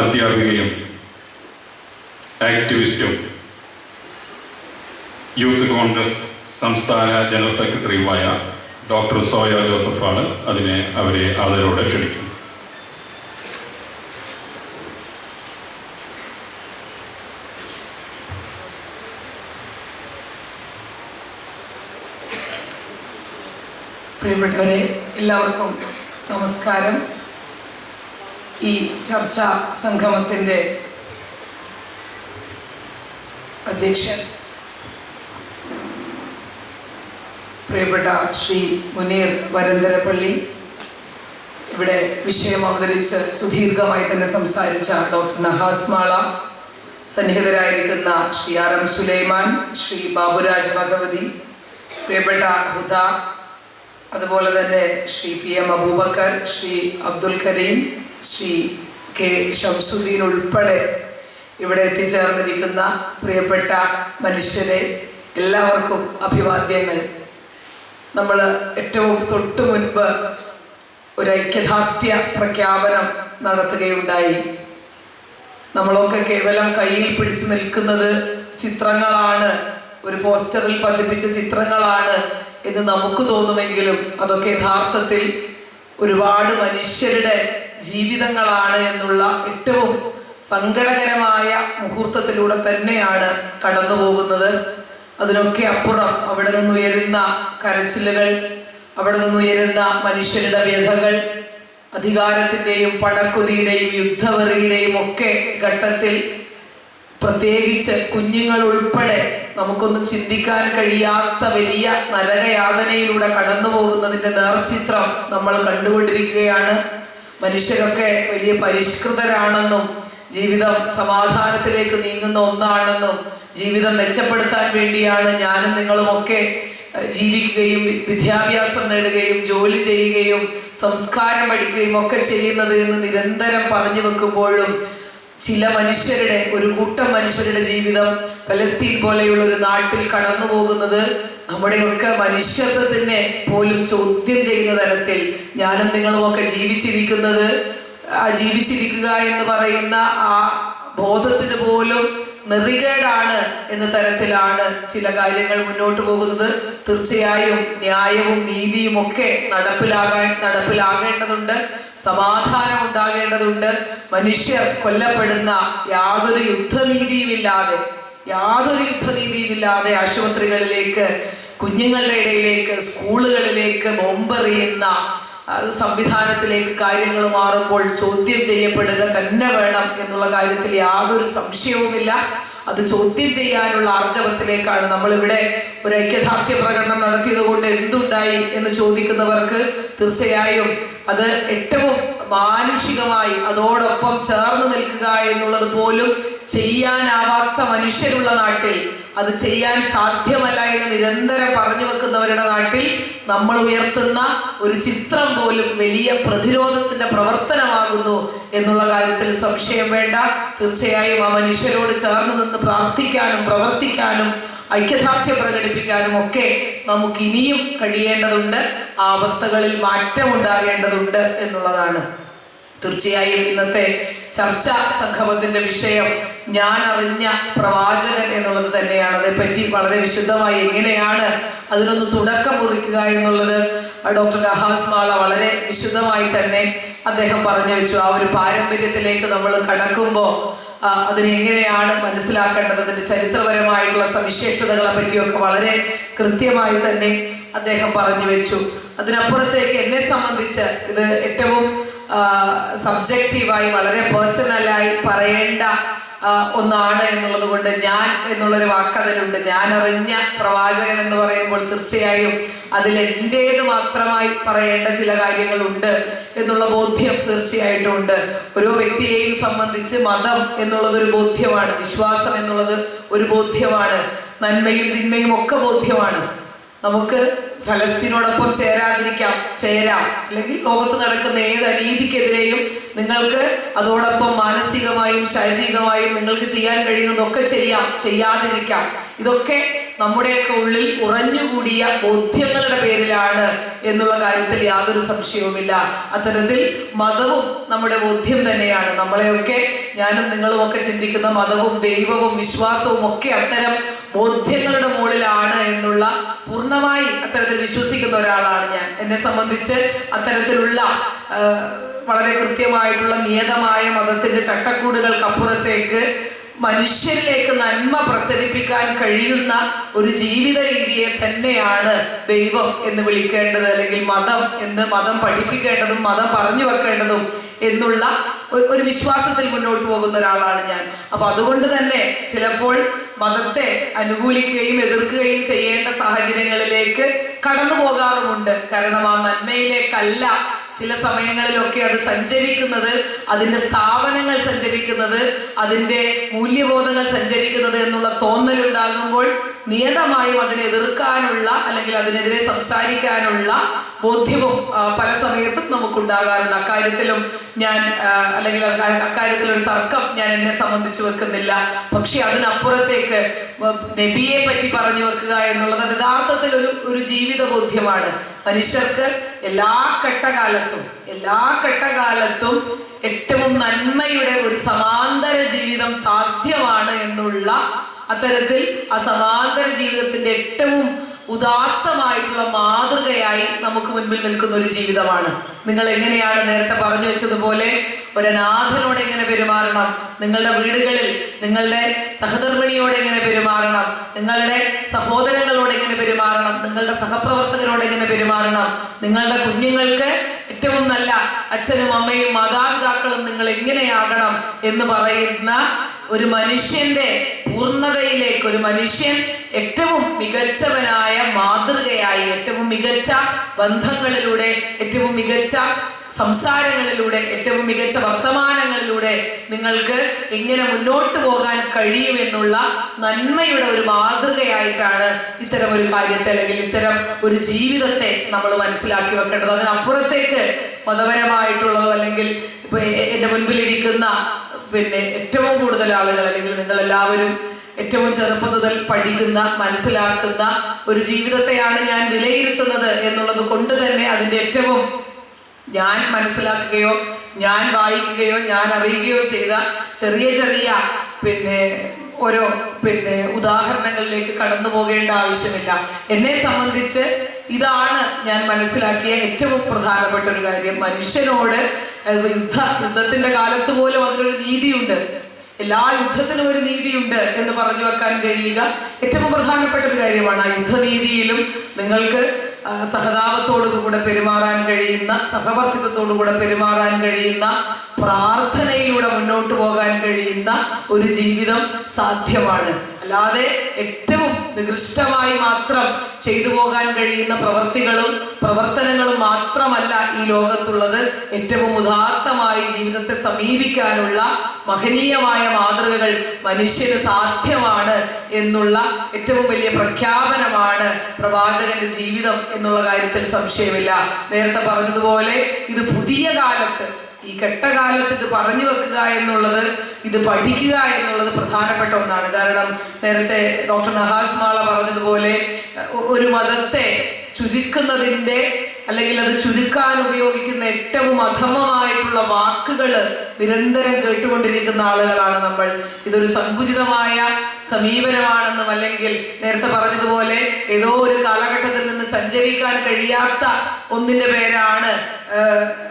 അധ്യാപികയും ആക്ടിവിസ്റ്റും youth Congress സംസ്ഥാന general സെക്രട്ടറിയുമായ doctor soya ജോസഫാണ് അതിനെ അവരെ ആദരവോടെ ക്ഷണിക്കുന്നത്. പ്രിയപ്പെട്ടവരെ എല്ലാവർക്കും നമസ്കാരം. ഈ ചർച്ചാ സംഗമത്തിന്റെ അധ്യക്ഷൻ പ്രിയപ്പെട്ട ശ്രീ മുനീർ വരന്തരപ്പള്ളി ഇവിടെ വിഷയം അവതരിച്ച് സുദീർഘമായി തന്നെ സംസാരിച്ച ഡോക്ടർ നഹാസ്മാള സന്നിഹിതരായിരിക്കുന്ന ശ്രീ ആർ എം സുലൈമാൻ ശ്രീ ബാബുരാജ് ഭഗവതി പ്രിയപ്പെട്ട ഹുദ അതുപോലെ തന്നെ Shri P M Aboobacker Shri Abdul Kareem Shri K Shamsuddin ഉൾപ്പെടെ ഇവിടെ എത്തിച്ചേർന്നിരിക്കുന്ന പ്രിയപ്പെട്ട മനുഷ്യരെ എല്ലാവർക്കും അഭിവാദ്യങ്ങൾ. നമ്മൾ ഏറ്റവും തൊട്ടു മുൻപ് ഒരു ഐക്യദാർഢ്യ പ്രഖ്യാപനം നടത്തുകയുണ്ടായി. നമ്മളൊക്കെ കേവലം കയ്യിൽ പിടിച്ചു നിൽക്കുന്നത് ചിത്രങ്ങളാണ് ഒരു പോസ്റ്ററിൽ പതിപ്പിച്ച ചിത്രങ്ങളാണ് എന്ന് നമുക്ക് തോന്നുമെങ്കിലും അതൊക്കെ യഥാർത്ഥത്തിൽ ഒരുപാട് മനുഷ്യരുടെ ജീവിതങ്ങളാണ് എന്നുള്ള ഏറ്റവും സങ്കടകരമായ മുഹൂർത്തത്തിലൂടെ തന്നെയാണ് കടന്നു പോകുന്നത് അതിനൊക്കെ അപ്പുറം അവിടെ നിന്ന് ഉയരുന്ന കരച്ചിലുകൾ അവിടെ നിന്ന് ഉയരുന്ന മനുഷ്യരുടെ വ്യഥകൾ അധികാരത്തിന്റെയും പണക്കുതിയുടെയും യുദ്ധവെറിയുടെയും ഒക്കെ ഘട്ടത്തിൽ പ്രത്യേകിച്ച് കുഞ്ഞുങ്ങൾ ഉൾപ്പെടെ നമുക്കൊന്നും ചിന്തിക്കാൻ കഴിയാത്ത വലിയ നരകയാതനയിലൂടെ കടന്നു പോകുന്നതിന്റെ നേർചിത്രം നമ്മൾ കണ്ടുകൊണ്ടിരിക്കുകയാണ്. മനുഷ്യരൊക്കെ വലിയ പരിഷ്കൃതരാണെന്നും ജീവിതം സമാധാനത്തിലേക്ക് നീങ്ങുന്ന ഒന്നാണെന്നും ജീവിതം മെച്ചപ്പെടുത്താൻ വേണ്ടിയാണ് ഞാനും നിങ്ങളും ഒക്കെ ജീവിക്കുകയും വിദ്യാഭ്യാസം നേടുകയും ജോലി ചെയ്യുകയും സംസ്കാരം പഠിക്കുകയും ഒക്കെ ചെയ്യുന്നത് എന്ന് നിരന്തരം പറഞ്ഞു വെക്കുമ്പോഴും ചില മനുഷ്യരുടെ ഒരു കൂട്ടം മനുഷ്യരുടെ ജീവിതം ഫലസ്തീൻ പോലെയുള്ള ഒരു നാട്ടിൽ കടന്നു പോകുന്നത് നമ്മുടെയൊക്കെ മനുഷ്യത്വത്തിനെ പോലും ചോദ്യം ചെയ്യുന്ന തരത്തിൽ ഞാനും നിങ്ങളും ഒക്കെ ജീവിച്ചിരിക്കുന്നത് ആ ജീവിച്ചിരിക്കുക എന്ന് പറയുന്ന ആ ബോധത്തിന് പോലും നെറികേടാണ് എന്ന തരത്തിലാണ് ചില കാര്യങ്ങൾ മുന്നോട്ട് പോകുന്നത്. തീർച്ചയായും ന്യായവും നീതിയും ഒക്കെ നടപ്പിലാകാൻ നടപ്പിലാകേണ്ടതുണ്ട്. സമാധാനം ഉണ്ടാകേണ്ടതുണ്ട്. മനുഷ്യർ കൊല്ലപ്പെടുന്ന യാതൊരു യുദ്ധനീതിയുമില്ലാതെ യാതൊരു യുദ്ധനീതിയുമില്ലാതെ ആശുപത്രികളിലേക്ക് കുഞ്ഞുങ്ങളുടെ ഇടയിലേക്ക് സ്കൂളുകളിലേക്ക് ബോംബെറിയുന്ന സംവിധാനത്തിലേക്ക് കാര്യങ്ങൾ മാറുമ്പോൾ ചോദ്യം ചെയ്യപ്പെടുക തന്നെ വേണം എന്നുള്ള കാര്യത്തിൽ യാതൊരു സംശയവുമില്ല. അത് ചോദ്യം ചെയ്യാനുള്ള ആർജവത്തിലേക്കാണ് നമ്മളിവിടെ ഒരു ഐക്യദാർഢ്യ പ്രകടനം നടത്തിയത് കൊണ്ട് എന്തുണ്ടായി എന്ന് ചോദിക്കുന്നവർക്ക് തീർച്ചയായും അത് ഏറ്റവും മാനുഷികമായി അതോടൊപ്പം ചേർന്ന് നിൽക്കുക എന്നുള്ളത് പോലും ചെയ്യാനാവാത്ത മനുഷ്യരുള്ള നാട്ടിൽ അത് ചെയ്യാൻ സാധ്യമല്ല എന്ന് നിരന്തരം പറഞ്ഞു വെക്കുന്നവരുടെ നാട്ടിൽ നമ്മൾ ഉയർത്തുന്ന ഒരു ചിത്രം പോലും വലിയ പ്രതിരോധത്തിന്റെ പ്രവർത്തനമാകുന്നു എന്നുള്ള കാര്യത്തിൽ സംശയം വേണ്ട. തീർച്ചയായും ആ മനുഷ്യരോട് ചേർന്ന് നിന്ന് പ്രാർത്ഥിക്കാനും പ്രവർത്തിക്കാനും ഐക്യദാർഢ്യം പ്രകടിപ്പിക്കാനും ഒക്കെ നമുക്ക് ഇനിയും കഴിയേണ്ടതുണ്ട്. ആ അവസ്ഥകളിൽ മാറ്റമുണ്ടാകേണ്ടതുണ്ട് എന്നുള്ളതാണ്. തീർച്ചയായും ഇന്നത്തെ ചർച്ചാ സംഗമത്തിന്റെ വിഷയം ഞാൻ അറിഞ്ഞ പ്രവാചകൻ എന്നുള്ളത് തന്നെയാണ്. അതേപ്പറ്റി വളരെ വിശുദ്ധമായി എങ്ങനെയാണ് അതിനൊന്ന് തുടക്കം കുറിക്കുക എന്നുള്ളത് ഡോക്ടർ അഹാസ് മാള വളരെ വിശുദ്ധമായി തന്നെ അദ്ദേഹം പറഞ്ഞു വെച്ചു. ആ ഒരു പാരമ്പര്യത്തിലേക്ക് നമ്മൾ കടക്കുമ്പോൾ അതിനെ എങ്ങനെയാണ് മനസ്സിലാക്കേണ്ടത് അതിന്റെ ചരിത്രപരമായിട്ടുള്ള സവിശേഷതകളെ പറ്റിയൊക്കെ വളരെ കൃത്യമായി തന്നെ അദ്ദേഹം പറഞ്ഞു വെച്ചു. അതിനപ്പുറത്തേക്ക് എന്നെ സംബന്ധിച്ച് ഇത് ഏറ്റവും സബ്ജക്റ്റീവായി വളരെ പേഴ്സണലായി പറയേണ്ട ഒന്നാണ് എന്നുള്ളത് കൊണ്ട് ഞാൻ എന്നുള്ളൊരു വാക്ക് അതിലുണ്ട് ഞാൻ അറിഞ്ഞ പ്രവാചകൻ എന്ന് പറയുമ്പോൾ തീർച്ചയായും അതിൽ എന്റേത് മാത്രമായി പറയേണ്ട ചില കാര്യങ്ങളുണ്ട് എന്നുള്ള ബോധ്യം തീർച്ചയായിട്ടും ഉണ്ട്. ഓരോ വ്യക്തിയെയും സംബന്ധിച്ച് മതം എന്നുള്ളത് ഒരു ബോധ്യമാണ് വിശ്വാസം എന്നുള്ളത് ഒരു ബോധ്യമാണ് നന്മയും തിന്മയും ഒക്കെ ബോധ്യമാണ്. നമുക്ക് ഫലസ്തീനോടൊപ്പം ചേരാതിരിക്കാം ചേരാം. അല്ലെങ്കിൽ ലോകത്ത് നടക്കുന്ന ഏത് അനീതിക്കെതിരെയും നിങ്ങൾക്ക് അതോടൊപ്പം മാനസികമായും ശാരീരികമായും നിങ്ങൾക്ക് ചെയ്യാൻ കഴിയുന്നതൊക്കെ ചെയ്യാം ചെയ്യാതിരിക്കാം. ഇതൊക്കെ നമ്മുടെയൊക്കെ ഉള്ളിൽ ഉറഞ്ഞുകൂടിയ ബോധ്യങ്ങളുടെ പേരിലാണ് എന്നുള്ള കാര്യത്തിൽ യാതൊരു സംശയവുമില്ല. അത്തരത്തിൽ മതവും നമ്മുടെ ബോധ്യം തന്നെയാണ്. നമ്മളെയൊക്കെ ഞാനും നിങ്ങളും ഒക്കെ ചിന്തിക്കുന്ന മതവും ദൈവവും വിശ്വാസവും ഒക്കെ അത്തരം ബോധ്യങ്ങളുടെ മുകളിലാണ് എന്നുള്ള പൂർണമായി അത്തരത്തിൽ വിശ്വസിക്കുന്ന ഒരാളാണ് ഞാൻ. എന്നെ സംബന്ധിച്ച് അത്തരത്തിലുള്ള വളരെ കൃത്യമായിട്ടുള്ള നിയതമായ മതത്തിന്റെ ചട്ടക്കൂടുകൾക്കപ്പുറത്തേക്ക് മനുഷ്യരിലേക്ക് നന്മ പ്രസരിപ്പിക്കാൻ കഴിയുന്ന ഒരു ജീവിത രീതിയെ തന്നെയാണ് ദൈവം എന്ന് വിളിക്കേണ്ടത് അല്ലെങ്കിൽ മതം എന്ന് മതം പഠിപ്പിക്കേണ്ടതും മതം പറഞ്ഞു വെക്കേണ്ടതും എന്നുള്ള ഒരു വിശ്വാസത്തിൽ മുന്നോട്ട് പോകുന്ന ഒരാളാണ് ഞാൻ. അപ്പൊ അതുകൊണ്ട് തന്നെ ചിലപ്പോൾ മതത്തെ അനുകൂലിക്കുകയും എതിർക്കുകയും ചെയ്യേണ്ട സാഹചര്യങ്ങളിലേക്ക് കടന്നു പോകാറുമുണ്ട് കാരണം ആ നന്മയിലേക്കല്ല ചില സമയങ്ങളിലൊക്കെ അത് സഞ്ചരിക്കുന്നത് അതിന്റെ സ്ഥാപനങ്ങൾ സഞ്ചരിക്കുന്നത് അതിന്റെ മൂല്യബോധങ്ങൾ സഞ്ചരിക്കുന്നത് എന്നുള്ള തോന്നലുണ്ടാകുമ്പോൾ നിയതമായും അതിനെ എതിർക്കാനുള്ള അല്ലെങ്കിൽ അതിനെതിരെ സംസാരിക്കാനുള്ള ബോധ്യവും പല സമയത്തും നമുക്കുണ്ടാകാറുണ്ട്. അക്കാര്യത്തിലും ഞാൻ അല്ലെങ്കിൽ അക്ക- അക്കാര്യത്തിൽ ഒരു തർക്കം ഞാൻ എന്നെ സംബന്ധിച്ച് വെക്കുന്നില്ല. പക്ഷെ അതിനപ്പുറത്തേക്ക് നബിയെ പറ്റി പറഞ്ഞു വെക്കുക എന്നുള്ളത് യഥാർത്ഥത്തിൽ ഒരു ഒരു ജീവിത ബോധ്യമാണ് മനുഷ്യർക്ക് എല്ലാ ഘട്ടകാലത്തും എല്ലാ ഘട്ടകാലത്തും ഏറ്റവും നന്മയുടെ ഒരു സമാന്തര ജീവിതം സാധ്യമാണ് എന്നുള്ള അത്തരത്തിൽ ആ സമാന്തര ജീവിതത്തിന്റെ ഏറ്റവും ഉദാത്തമായിട്ടുള്ള മാതൃകയായി നമുക്ക് മുൻപിൽ നിൽക്കുന്ന ഒരു ജീവിതമാണ്. നിങ്ങൾ എങ്ങനെയാണ് നേരത്തെ പറഞ്ഞു വെച്ചതുപോലെ ഒരനാഥനോട് എങ്ങനെ പെരുമാറണം? നിങ്ങളുടെ വീടുകളിൽ നിങ്ങളുടെ സഹധർമ്മിണിയോട് എങ്ങനെ പെരുമാറണം? നിങ്ങളുടെ സഹോദരങ്ങളോട് എങ്ങനെ പെരുമാറണം? നിങ്ങളുടെ സഹപ്രവർത്തകരോട് എങ്ങനെ പെരുമാറണം? നിങ്ങളുടെ കുഞ്ഞുങ്ങൾക്ക് ഏറ്റവും നല്ല അച്ഛനും അമ്മയും മാതാപിതാക്കളും നിങ്ങൾ എങ്ങനെയാകണം എന്ന് പറയുന്ന ഒരു മനുഷ്യന്റെ പൂർണതയിലേക്ക് ഒരു മനുഷ്യൻ ഏറ്റവും മികച്ചവനായ മാതൃകയായി ഏറ്റവും മികച്ച ബന്ധങ്ങളിലൂടെ ഏറ്റവും മികച്ച സംസാരങ്ങളിലൂടെ ഏറ്റവും മികച്ച വർത്തമാനങ്ങളിലൂടെ നിങ്ങൾക്ക് എങ്ങനെ മുന്നോട്ട് പോകാൻ കഴിയുമെന്നുള്ള നന്മയുടെ ഒരു മാതൃകയായിട്ടാണ് ഇത്തരം ഒരു കാര്യത്തെ അല്ലെങ്കിൽ ഇത്തരം ഒരു ജീവിതത്തെ നമ്മൾ മനസ്സിലാക്കി വെക്കേണ്ടത്. അതിനപ്പുറത്തേക്ക് മതപരമായിട്ടുള്ളതോ അല്ലെങ്കിൽ ഇപ്പൊ എന്റെ മുൻപിലിരിക്കുന്ന പിന്നെ ഏറ്റവും കൂടുതൽ ആളുകൾ അല്ലെങ്കിൽ നിങ്ങൾ എല്ലാവരും ഏറ്റവും ചെറുപ്പം മുതൽ പഠിക്കുന്ന മനസ്സിലാക്കുന്ന ഒരു ജീവിതത്തെയാണ് ഞാൻ വിലയിരുത്തുന്നത് എന്നുള്ളത് കൊണ്ട് തന്നെ അതിന്റെ ഏറ്റവും ഞാൻ മനസ്സിലാക്കുകയോ ഞാൻ വായിക്കുകയോ ഞാൻ അറിയുകയോ ചെയ്ത ചെറിയ ചെറിയ പിന്നെ ഓരോ പിന്നെ ഉദാഹരണങ്ങളിലേക്ക് കടന്നു പോകേണ്ട ആവശ്യമില്ല. എന്നെ സംബന്ധിച്ച് ഇതാണ് ഞാൻ മനസ്സിലാക്കിയ ഏറ്റവും പ്രധാനപ്പെട്ട ഒരു കാര്യം. മനുഷ്യനോട് യുദ്ധ യുദ്ധത്തിന്റെ കാലത്ത് പോലും അതിനൊരു നീതിയുണ്ട്. എല്ലാ യുദ്ധത്തിനും ഒരു നീതിയുണ്ട് എന്ന് പറഞ്ഞു വെക്കാൻ കഴിയുക. ഏറ്റവും പ്രധാനപ്പെട്ട ഒരു കാര്യമാണ് ആ യുദ്ധനീതിയിലും നിങ്ങൾക്ക് സഹതാപത്തോടുകൂടെ സഹതാപത്തോടു കൂടെ പെരുമാറാൻ കഴിയുന്ന സഹവർത്തിത്വത്തോടു കൂടെ പെരുമാറാൻ കഴിയുന്ന പ്രാർത്ഥനയിലൂടെ മുന്നോട്ട് പോകാൻ കഴിയുന്ന ഒരു ജീവിതം സാധ്യമാണ്. അല്ലാതെ ഏറ്റവും നികൃഷ്ടമായി മാത്രം ചെയ്തു പോകാൻ കഴിയുന്ന പ്രവൃത്തികളും പ്രവർത്തനങ്ങളും മാത്രമല്ല ഈ ലോകത്തുള്ളത് ഏറ്റവും ഉദാത്തമായി ജീവിതത്തെ സമീപിക്കാനുള്ള മഹനീയമായ മാതൃകകൾ മനുഷ്യന് സാധ്യമാണ് എന്നുള്ള ഏറ്റവും വലിയ പ്രഖ്യാപനമാണ് പ്രവാചകന്റെ ജീവിതം എന്നുള്ള കാര്യത്തിൽ സംശയമില്ല. നേരത്തെ പറഞ്ഞതുപോലെ ഇത് പുതിയ കാലത്ത് ഈ ഘട്ടകാലത്ത് ഇത് പറഞ്ഞു വെക്കുക എന്നുള്ളത് ഇത് പഠിക്കുക എന്നുള്ളത് പ്രധാനപ്പെട്ട ഒന്നാണ്. കാരണം നേരത്തെ ഡോക്ടർ നഹാസ് മാള പറഞ്ഞതുപോലെ ഒരു മതത്തെ ചുരുക്കുന്നതിന്റെ അല്ലെങ്കിൽ അത് ചുരുക്കാൻ ഉപയോഗിക്കുന്ന ഏറ്റവും അധമമായിട്ടുള്ള വാക്കുകൾ നിരന്തരം കേട്ടുകൊണ്ടിരിക്കുന്ന ആളുകളാണ് നമ്മൾ. ഇതൊരു സങ്കുചിതമായ സമീപനമാണെന്നും അല്ലെങ്കിൽ നേരത്തെ പറഞ്ഞതുപോലെ ഏതോ ഒരു കാലഘട്ടത്തിൽ നിന്ന് സഞ്ചരിക്കാൻ കഴിയാത്ത ഒന്നിന്റെ പേരാണ്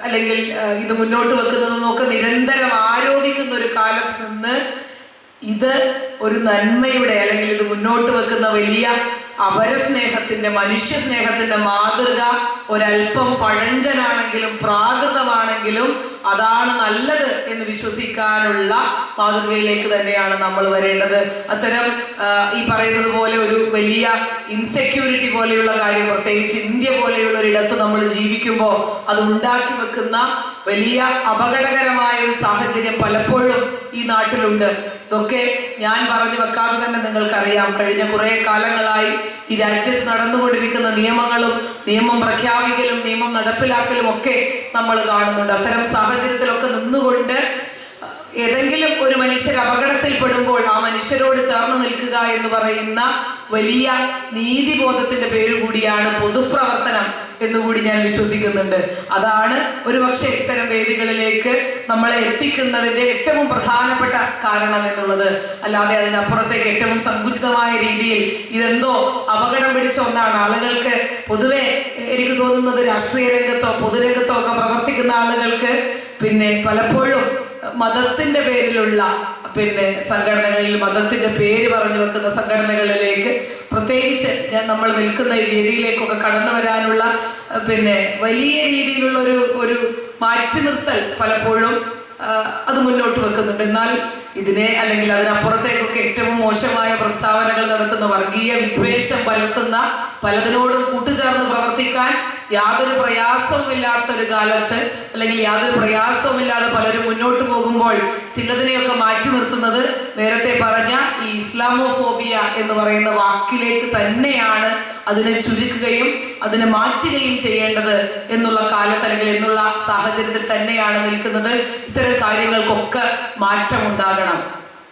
അല്ലെങ്കിൽ ഇത് മുന്നോട്ട് വെക്കുന്നതെന്നും ഒക്കെ നിരന്തരം ആരോപിക്കുന്ന ഒരു കാലത്ത് നിന്ന് ഇത് ഒരു നന്മയുടെ അല്ലെങ്കിൽ ഇത് മുന്നോട്ട് വെക്കുന്ന വലിയ അപരസ്നേഹത്തിന്റെ മനുഷ്യ സ്നേഹത്തിന്റെ മാതൃക ഒരല്പം പഴഞ്ചനാണെങ്കിലും പ്രാകൃതമാണെങ്കിലും അതാണ് നല്ലത് എന്ന് വിശ്വസിക്കാനുള്ള മാതൃകയിലേക്ക് തന്നെയാണ് നമ്മൾ വരേണ്ടത്. അത്തരം ഈ പറയുന്നത് പോലെ ഒരു വലിയ ഇൻസെക്യൂരിറ്റി പോലെയുള്ള കാര്യം പ്രത്യേകിച്ച് ഇന്ത്യ പോലെയുള്ള ഒരിടത്ത് നമ്മൾ ജീവിക്കുമ്പോൾ അത് ഉണ്ടാക്കി വെക്കുന്ന വലിയ അപകടകരമായ ഒരു സാഹചര്യം പലപ്പോഴും ഈ നാട്ടിലുണ്ട്. ഇതൊക്കെ ഞാൻ പറഞ്ഞു വെക്കാതെ തന്നെ നിങ്ങൾക്കറിയാം. കഴിഞ്ഞ കുറേ കാലങ്ങളായി ഈ രാജ്യത്ത് നടന്നുകൊണ്ടിരിക്കുന്ന നിയമങ്ങളും നിയമം പ്രഖ്യാപിക്കലും നിയമം നടപ്പിലാക്കലും ഒക്കെ നമ്മൾ കാണുന്നുണ്ട്. അത്തരം സാഹചര്യത്തിലൊക്കെ നിന്നുകൊണ്ട് ഏതെങ്കിലും ഒരു മനുഷ്യർ അപകടത്തിൽപ്പെടുമ്പോൾ ആ മനുഷ്യരോട് ചേർന്ന് നിൽക്കുക എന്ന് പറയുന്ന വലിയ നീതിബോധത്തിന്റെ പേര് കൂടിയാണ് പൊതുപ്രവർത്തനം എന്നുകൂടി ഞാൻ വിശ്വസിക്കുന്നുണ്ട്. അതാണ് ഒരു പക്ഷേ ഇത്തരം വേദികളിലേക്ക് നമ്മളെ എത്തിക്കുന്നതിന്റെ ഏറ്റവും പ്രധാനപ്പെട്ട കാരണം എന്നുള്ളത്. അല്ലാതെ അതിനപ്പുറത്തേക്ക് ഏറ്റവും സങ്കുചിതമായ രീതിയിൽ ഇതെന്തോ അപകടം പിടിച്ച ഒന്നാണ്. ആളുകൾക്ക് പൊതുവെ എനിക്ക് തോന്നുന്നത് രാഷ്ട്രീയ രംഗത്തോ പൊതുരംഗത്തോ ഒക്കെ പ്രവർത്തിക്കുന്ന ആളുകൾക്ക് പിന്നെ പലപ്പോഴും മതത്തിന്റെ പേരിലുള്ള പിന്നെ സംഘടനകളിൽ മതത്തിന്റെ പേര് പറഞ്ഞു വെക്കുന്ന സംഘടനകളിലേക്ക് പ്രത്യേകിച്ച് ഞാൻ നമ്മൾ നിൽക്കുന്ന ഈ വേദിയിലേക്കൊക്കെ കടന്നു വരാനുള്ള പിന്നെ വലിയ രീതിയിലുള്ള ഒരു ഒരു മാറ്റി നിർത്തൽ പലപ്പോഴും അത് മുന്നോട്ട് വെക്കുന്നുണ്ട്. എന്നാൽ ഇതിനെ അല്ലെങ്കിൽ അതിനപ്പുറത്തേക്കൊക്കെ ഏറ്റവും മോശമായ പ്രസ്താവനകൾ നടത്തുന്ന വർഗീയ വിദ്വേഷം പരത്തുന്ന പലതിനോടും കൂട്ടുചേർന്ന് പ്രവർത്തിക്കാൻ യാതൊരു പ്രയാസവും ഇല്ലാത്ത ഒരു കാലത്ത് അല്ലെങ്കിൽ യാതൊരു പ്രയാസവും ഇല്ലാതെ പലരും മുന്നോട്ട് പോകുമ്പോൾ ചിലതിനെയൊക്കെ മാറ്റി നിർത്തുന്നത് നേരത്തെ പറഞ്ഞ ഈ ഇസ്ലാമോഫോബിയ എന്ന് പറയുന്ന വാക്കിലേക്ക് തന്നെയാണ് അതിനെ ചുരുക്കുകയും അതിനെ മാറ്റുകയും ചെയ്യേണ്ടത് എന്നുള്ള കാലത്ത് അല്ലെങ്കിൽ എന്നുള്ള സാഹചര്യത്തിൽ തന്നെയാണ് നിൽക്കുന്നത്. ഇത്തരം കാര്യങ്ങൾക്കൊക്കെ മാറ്റമുണ്ടാകണം.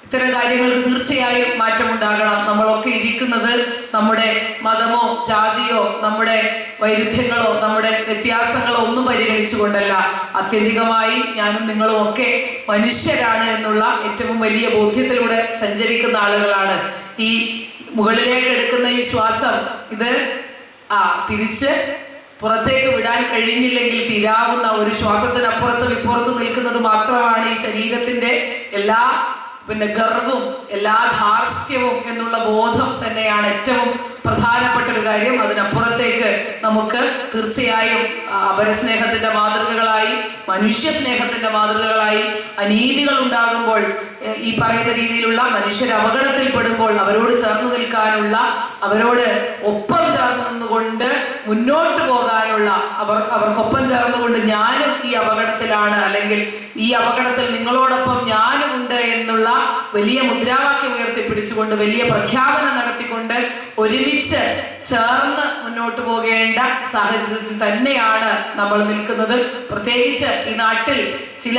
ഇത്തരം കാര്യങ്ങൾക്ക് തീർച്ചയായും മാറ്റമുണ്ടാകണം. നമ്മളൊക്കെ ഇരിക്കുന്നത് നമ്മുടെ മതമോ ജാതിയോ നമ്മുടെ വൈരുദ്ധ്യങ്ങളോ നമ്മുടെ വ്യത്യാസങ്ങളോ ഒന്നും പരിഗണിച്ചുകൊണ്ടല്ല. അത്യധികമായി ഞാനും നിങ്ങളും ഒക്കെ മനുഷ്യരാണ് എന്നുള്ള ഏറ്റവും വലിയ ബോധ്യത്തിലൂടെ സഞ്ചരിക്കുന്ന ആളുകളാണ്. ഈ മുകളിലേക്ക് എടുക്കുന്ന ഈ ശ്വാസം ഇത് ആ തിരിച്ച് പുറത്തേക്ക് വിടാൻ കഴിഞ്ഞില്ലെങ്കിൽ തീരാവുന്ന ഒരു ശ്വാസത്തിനപ്പുറത്തും ഇപ്പുറത്തും നിൽക്കുന്നത് മാത്രമാണ് ഈ ശരീരത്തിന്റെ എല്ലാ പിന്നെ ഗർവും എല്ലാ ധാർഷ്ട്യവും എന്നുള്ള ബോധം തന്നെയാണ് ഏറ്റവും പ്രധാനപ്പെട്ട ഒരു കാര്യം. അതിനപ്പുറത്തേക്ക് നമുക്ക് തീർച്ചയായും അപരസ്നേഹത്തിന്റെ മാതൃകകളായി മനുഷ്യ സ്നേഹത്തിന്റെ മാതൃകകളായി അനീതികൾ ഉണ്ടാകുമ്പോൾ ഈ പറയുന്ന രീതിയിലുള്ള മനുഷ്യർ അപകടത്തിൽപ്പെടുമ്പോൾ അവരോട് ചേർന്ന് നിൽക്കാനുള്ള അവരോട് ഒപ്പം ചേർന്ന് നിന്നുകൊണ്ട് മുന്നോട്ട് പോകാനുള്ള അവർ അവർക്കൊപ്പം ചേർന്നുകൊണ്ട് ഞാനും ഈ അപകടത്തിലാണ് അല്ലെങ്കിൽ ഈ അപകടത്തിൽ നിങ്ങളോടൊപ്പം ഞാനും ഉണ്ട് എന്നുള്ള വലിയ മുദ്രാവാക്യം ഉയർത്തിപ്പിടിച്ചുകൊണ്ട് വലിയ പ്രഖ്യാപനം നടത്തിക്കൊണ്ട് ഒരുമിച്ച് ചേർന്ന് മുന്നോട്ട് പോകേണ്ട സാഹചര്യത്തിൽ തന്നെയാണ് നമ്മൾ നിൽക്കുന്നത്. പ്രത്യേകിച്ച് ഈ നാട്ടിൽ ചില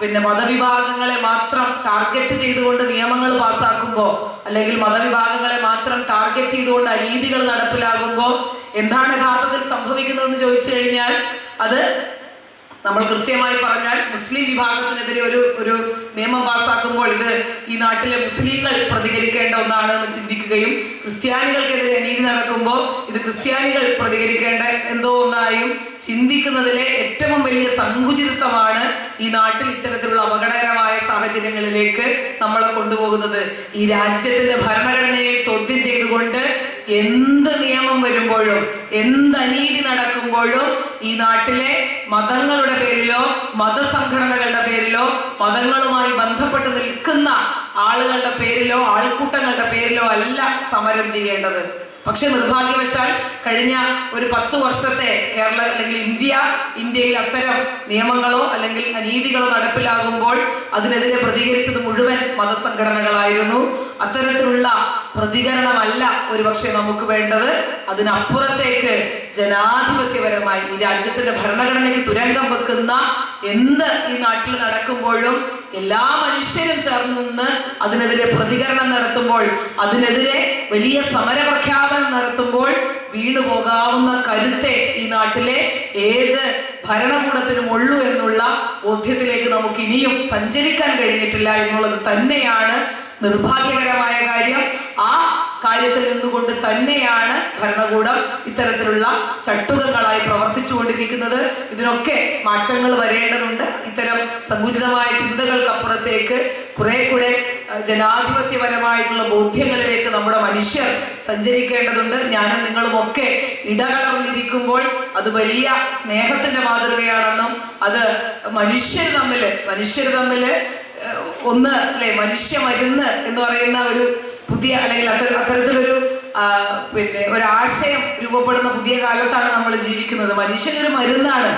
പിന്നെ മതവിഭാഗങ്ങളെ മാത്രം ടാർഗറ്റ് ചെയ്തുകൊണ്ട് നിയമങ്ങൾ പാസ്സാക്കുമ്പോൾ അല്ലെങ്കിൽ മതവിഭാഗങ്ങളെ മാത്രം ടാർഗറ്റ് ചെയ്തുകൊണ്ട് അനീതികൾ നടപ്പിലാകുമ്പോൾ എന്താണ് യഥാർത്ഥത്തിൽ സംഭവിക്കുന്നതെന്ന് ചോദിച്ചു കഴിഞ്ഞാൽ അത് നമ്മൾ കൃത്യമായി പറഞ്ഞാൽ മുസ്ലിം വിഭാഗത്തിനെതിരെ ഒരു ഒരു നിയമം പാസ്സാക്കുമ്പോൾ ഇത് ഈ നാട്ടിലെ മുസ്ലിങ്ങൾ പ്രതികരിക്കേണ്ട ഒന്നാണ് എന്ന് ചിന്തിക്കുകയും ക്രിസ്ത്യാനികൾക്കെതിരെ അനീതി നടക്കുമ്പോൾ ഇത് ക്രിസ്ത്യാനികൾ പ്രതികരിക്കേണ്ട എന്തോ ഒന്നായും ചിന്തിക്കുന്നതിലെ ഏറ്റവും വലിയ സങ്കുചിതത്വമാണ് ഈ നാട്ടിൽ ഇത്തരത്തിലുള്ള അപകടകരമായ സാഹചര്യങ്ങളിലേക്ക് നമ്മളെ കൊണ്ടുപോകുന്നത്. ഈ രാജ്യത്തിന്റെ ഭരണഘടനയെ ചോദ്യം ചെയ്തുകൊണ്ട് എന്ത് നിയമം വരുമ്പോഴും എന്ത് അനീതി നടക്കുമ്പോഴും ഈ നാട്ടിലെ മതങ്ങളുടെ പേരിലോ മതസംഘടനകളുടെ പേരിലോ മതങ്ങളുമായി ബന്ധപ്പെട്ട് നിൽക്കുന്ന ആളുകളുടെ പേരിലോ ആൾക്കൂട്ടങ്ങളുടെ പേരിലോ അല്ല സമരം ചെയ്യേണ്ടത്. പക്ഷെ നിർഭാഗ്യവശാൽ കഴിഞ്ഞ ഒരു പത്ത് വർഷത്തെ കേരള അല്ലെങ്കിൽ ഇന്ത്യ ഇന്ത്യയിൽ അത്തരം നിയമങ്ങളോ അല്ലെങ്കിൽ അനീതികളോ നടപ്പിലാകുമ്പോൾ അതിനെതിരെ പ്രതികരിച്ചത് മുഴുവൻ മതസംഘടനകളായിരുന്നു. അത്തരത്തിലുള്ള പ്രതികരണമല്ല ഒരുപക്ഷെ നമുക്ക് വേണ്ടത്. അതിനപ്പുറത്തേക്ക് ജനാധിപത്യപരമായി ഈ രാജ്യത്തിന്റെ ഭരണഘടനയ്ക്ക് തുരങ്കം വെക്കുന്ന എന്ത് ഈ നാട്ടിൽ നടക്കുമ്പോഴും എല്ലാ മനുഷ്യരും ചേർന്ന് നിന്ന് അതിനെതിരെ പ്രതികരണം നടത്തുമ്പോൾ അതിനെതിരെ വലിയ സമരപ്രഖ്യാപനം നടത്തുമ്പോൾ വീണു പോകാവുന്ന കരുത്തെ ഈ നാട്ടിലെ ഏത് ഭരണകൂടത്തിനും ഉള്ളൂ എന്നുള്ള ബോധ്യത്തിലേക്ക് നമുക്ക് ഇനിയും സഞ്ചരിക്കാൻ കഴിഞ്ഞിട്ടില്ല എന്നുള്ളത് തന്നെയാണ് നിർഭാഗ്യകരമായ കാര്യം. ആ കാര്യത്തിൽ നിന്നുകൊണ്ട് തന്നെയാണ് ഭരണകൂടം ഇത്തരത്തിലുള്ള ചട്ടുകങ്ങളായി പ്രവർത്തിച്ചുകൊണ്ടിരിക്കുന്നത്. ഇതിനൊക്കെ മാറ്റങ്ങൾ വരേണ്ടതുണ്ട്. ഇത്തരം സങ്കുചിതമായ ചിന്തകൾക്കപ്പുറത്തേക്ക് കുറെ കൂടെ ജനാധിപത്യപരമായിട്ടുള്ള ബോധ്യങ്ങളിലേക്ക് നമ്മുടെ മനുഷ്യർ സഞ്ചരിക്കേണ്ടതുണ്ട്. ഞാനും നിങ്ങളും ഒക്കെ ഇടകലർന്നിരിക്കുമ്പോൾ അത് വലിയ സ്നേഹത്തിന്റെ മാതൃകയാണെന്നും അത് മനുഷ്യർ തമ്മിൽ മനുഷ്യർ തമ്മിൽ ഒന്ന് അല്ലെ മനുഷ്യ മരുന്ന് എന്ന് പറയുന്ന ഒരു പുതിയ അല്ലെങ്കിൽ അത്തരം അത്തരത്തിലൊരു പിന്നെ ഒരു ആശയം രൂപപ്പെടുന്ന പുതിയ കാലത്താണ് നമ്മൾ ജീവിക്കുന്നത്. മനുഷ്യനൊരു മരുന്നാണ്.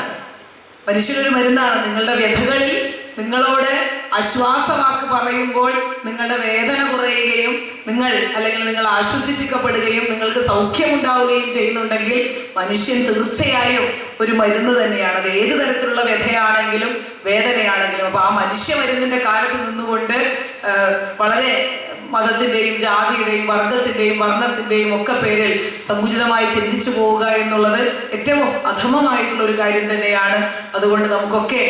മനുഷ്യനൊരു മരുന്നാണ്. നിങ്ങളുടെ വ്യഥകളിൽ നിങ്ങളോട് ആശ്വാസവാക്ക് പറയുമ്പോൾ നിങ്ങളുടെ വേദന കുറയുകയും നിങ്ങൾ അല്ലെങ്കിൽ നിങ്ങൾ ആശ്വസിപ്പിക്കപ്പെടുകയും നിങ്ങൾക്ക് സൗഖ്യമുണ്ടാവുകയും ചെയ്യുന്നുണ്ടെങ്കിൽ മനുഷ്യൻ തീർച്ചയായും ഒരു മരുന്ന് തന്നെയാണ്. അത് ഏത് തരത്തിലുള്ള വ്യഥയാണെങ്കിലും വേദനയാണെങ്കിലും. അപ്പൊ ആ മനുഷ്യ മരുന്നിന്റെ കാലത്ത് നിന്നുകൊണ്ട് വളരെ മതത്തിന്റെയും ജാതിയുടെയും വർഗത്തിന്റെയും വർണത്തിന്റെയും ഒക്കെ പേരിൽ സമുചിതമായി ചിന്തിച്ചു പോവുക എന്നുള്ളത് ഏറ്റവും അധമമായിട്ടുള്ള ഒരു കാര്യം തന്നെയാണ്. അതുകൊണ്ട് നമുക്കൊക്കെ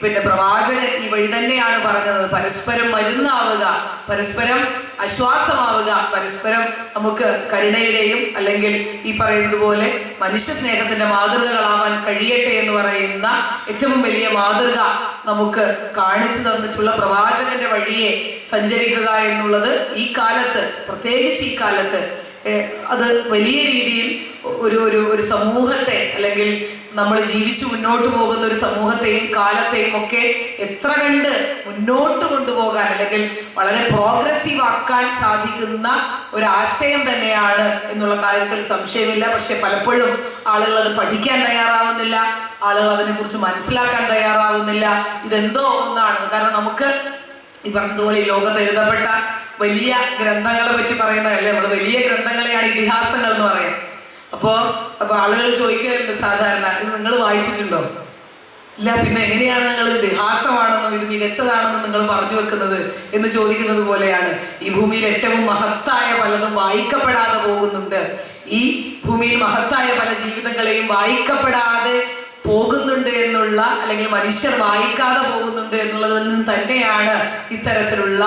പിന്നെ പ്രവാചകൻ ഈ വഴി തന്നെയാണ് പറഞ്ഞത്. പരസ്പരം മരുന്നാവുക പരസ്പരം ആശ്വാസമാവുക പരസ്പരം നമുക്ക് കരുണയുടെയും അല്ലെങ്കിൽ ഈ പറയുന്നത് പോലെ മനുഷ്യ സ്നേഹത്തിന്റെ മാതൃകകളാവാൻ കഴിയട്ടെ എന്ന് പറയുന്ന ഏറ്റവും വലിയ മാതൃക നമുക്ക് കാണിച്ചു തന്നിട്ടുള്ള പ്രവാചകന്റെ വഴിയെ സഞ്ചരിക്കുക എന്നുള്ളത് ഈ കാലത്ത് പ്രത്യേകിച്ച് ഈ കാലത്ത് അത് വലിയ രീതിയിൽ ഒരു ഒരു ഒരു സമൂഹത്തെ അല്ലെങ്കിൽ നമ്മൾ ജീവിച്ചു മുന്നോട്ട് പോകുന്ന ഒരു സമൂഹത്തെയും കാലത്തെയും ഒക്കെ എത്ര കണ്ട് മുന്നോട്ട് കൊണ്ടുപോകാൻ അല്ലെങ്കിൽ വളരെ പ്രോഗ്രസീവ് ആക്കാൻ സാധിക്കുന്ന ഒരു ആശയം തന്നെയാണ് എന്നുള്ള കാര്യത്തിൽ സംശയമില്ല. പക്ഷെ പലപ്പോഴും ആളുകൾ അത് പഠിക്കാൻ തയ്യാറാവുന്നില്ല. ആളുകൾ അതിനെക്കുറിച്ച് മനസ്സിലാക്കാൻ തയ്യാറാവുന്നില്ല. ഇതെന്തോ ഒന്നാണ്. കാരണം നമുക്ക് ഈ പറഞ്ഞതുപോലെ ഈ ലോകത്ത് എഴുതപ്പെട്ട വലിയ ഗ്രന്ഥങ്ങളെ പറ്റി പറയുന്നതല്ലേ? നമ്മൾ വലിയ ഗ്രന്ഥങ്ങളെയാണ് ഇതിഹാസങ്ങൾ എന്ന് പറയാം. അപ്പോ അപ്പൊ ആളുകൾ ചോദിക്കാറുണ്ട് സാധാരണ ഇത് നിങ്ങൾ വായിച്ചിട്ടുണ്ടോ? ഇല്ല പിന്നെ എങ്ങനെയാണ് നിങ്ങൾ ഇത് ഇതിഹാസമാണെന്നും ഇത് മികച്ചതാണെന്നും നിങ്ങൾ പറഞ്ഞു വെക്കുന്നത് എന്ന് ചോദിക്കുന്നത് പോലെയാണ്. ഈ ഭൂമിയിൽ ഏറ്റവും മഹത്തായ പലതും വായിക്കപ്പെടാതെ പോകുന്നുണ്ട്. ഈ ഭൂമിയിൽ മഹത്തായ പല ജീവിതങ്ങളെയും വായിക്കപ്പെടാതെ പോകുന്നുണ്ട് എന്നുള്ള അല്ലെങ്കിൽ മനുഷ്യർ വായിക്കാതെ പോകുന്നുണ്ട് എന്നുള്ളത് തന്നെയാണ് ഇത്തരത്തിലുള്ള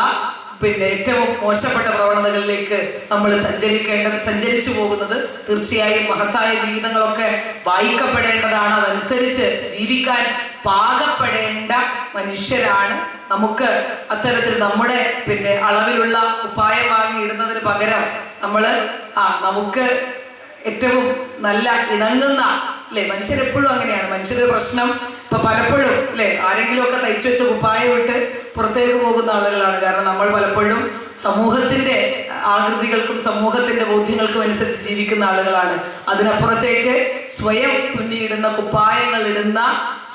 പിന്നെ ഏറ്റവും മോശപ്പെട്ട പ്രവണതകളിലേക്ക് നമ്മൾ സഞ്ചരിക്കേണ്ടത് സഞ്ചരിച്ചു പോകുന്നത്. തീർച്ചയായും മഹത്തായ ജീവിതങ്ങളൊക്കെ വായിക്കപ്പെടേണ്ടതാണ്. അതനുസരിച്ച് ജീവിക്കാൻ പാകപ്പെടേണ്ട മനുഷ്യരാണ്. നമുക്ക് അത്തരത്തിൽ നമ്മുടെ പിന്നെ അളവിലുള്ള ഉപായം വാങ്ങി ഇടുന്നതിന് പകരം നമ്മൾ ആ നമുക്ക് ഏറ്റവും നല്ല ഇണങ്ങുന്ന അല്ലെ മനുഷ്യരെപ്പോഴും അങ്ങനെയാണ്. മനുഷ്യരുടെ പ്രശ്നം ഇപ്പൊ പലപ്പോഴും അല്ലെ ആരെങ്കിലും ഒക്കെ തയ്ച്ചു വെച്ച കുപ്പായം ഇട്ട് പുറത്തേക്ക് പോകുന്ന ആളുകളാണ്. കാരണം നമ്മൾ പലപ്പോഴും സമൂഹത്തിന്റെ ആകൃതികൾക്കും സമൂഹത്തിന്റെ ബോധ്യങ്ങൾക്കും അനുസരിച്ച് ജീവിക്കുന്ന ആളുകളാണ്. അതിനപ്പുറത്തേക്ക് സ്വയം തുന്നിയിടുന്ന കുപ്പായങ്ങൾ ഇടുന്ന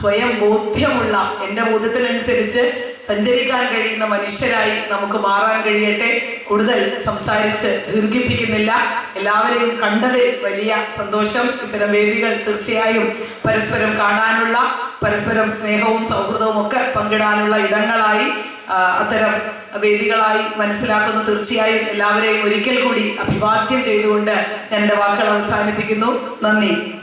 സ്വയം ബോധ്യമുള്ള എന്റെ ബോധ്യത്തിനനുസരിച്ച് സഞ്ചരിക്കാൻ കഴിയുന്ന മനുഷ്യരായി നമുക്ക് മാറാൻ കഴിയട്ടെ. കൂടുതൽ സംസാരിച്ച് ദീർഘിപ്പിക്കുന്നില്ല. എല്ലാവരെയും കണ്ടതിൽ വലിയ സന്തോഷം. ഇത്തരം വേദികൾ തീർച്ചയായും പരസ്പരം കാണാനുള്ള പരസ്പരം സ്നേഹവും സൗഹൃദവും ഒക്കെ പങ്കിടാനുള്ള ഇടങ്ങളായി അത്തരം വേദികളായി മനസ്സിലാക്കുന്നു. തീർച്ചയായും എല്ലാവരെയും ഒരിക്കൽ കൂടി അഭിവാദ്യം ചെയ്തുകൊണ്ട് എന്റെ വാക്കുകൾ അവസാനിപ്പിക്കുന്നു. നന്ദി.